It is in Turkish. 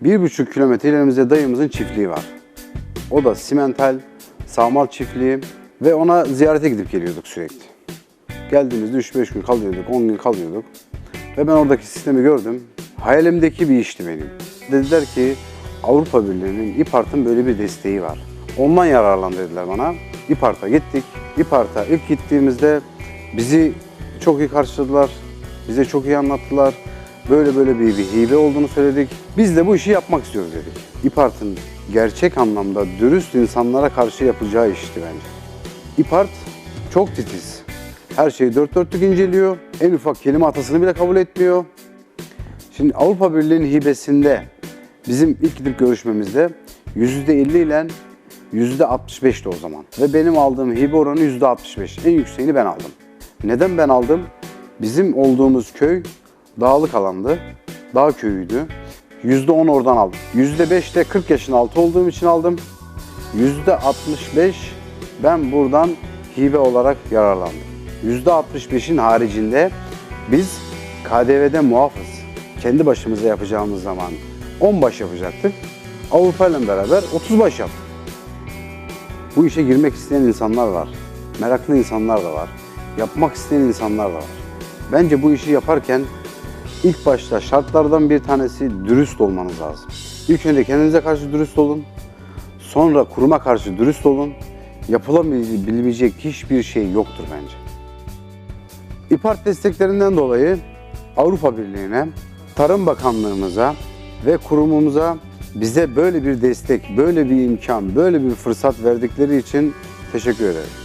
Bir buçuk kilometre ilerimizde dayımızın çiftliği var. O da simental, sağmal çiftliği ve ona ziyarete gidip geliyorduk sürekli. Geldiğimizde 3-5 gün kalıyorduk, 10 gün kalıyorduk. Ve ben oradaki sistemi gördüm. Hayalimdeki bir işti benim. Dediler ki Avrupa Birliği'nin İPART'ın böyle bir desteği var. Ondan yararlan dediler bana. İPART'a gittik. İPART'a ilk gittiğimizde bizi çok iyi karşıladılar. Bize çok iyi anlattılar. Böyle böyle bir, bir hibe olduğunu söyledik. Biz de bu işi yapmak istiyoruz dedik. İPART'ın gerçek anlamda dürüst insanlara karşı yapacağı işti bence. İPART çok titiz. Her şeyi dört dörtlük inceliyor. En ufak kelime hatasını bile kabul etmiyor. Şimdi Avrupa Birliği'nin hibesinde bizim ilk gidip görüşmemizde %50 ile %65'ti o zaman. Ve benim aldığım hibe oranı %65. En yükseğini ben aldım. Neden ben aldım? Bizim olduğumuz köy dağlık alandı. Dağ köyüydü. %10 oradan aldım. %5 de 40 yaşın altı olduğum için aldım. %65 ben buradan hibe olarak yararlandım. %65'in haricinde biz KDV'de muafız. Kendi başımıza yapacağımız zaman 10 baş yapacaktık. Avrupa ile beraber 30 baş yaptık. Bu işe girmek isteyen insanlar var. Meraklı insanlar da var. Yapmak isteyen insanlar da var. Bence bu işi yaparken ilk başta şartlardan bir tanesi dürüst olmanız lazım. İlk önce kendinize karşı dürüst olun. Sonra kuruma karşı dürüst olun. Yapılabilecek hiçbir şey yoktur bence. İPART desteklerinden dolayı Avrupa Birliği'ne, Tarım Bakanlığımıza ve kurumumuza bize böyle bir destek, böyle bir imkan, böyle bir fırsat verdikleri için teşekkür ederim.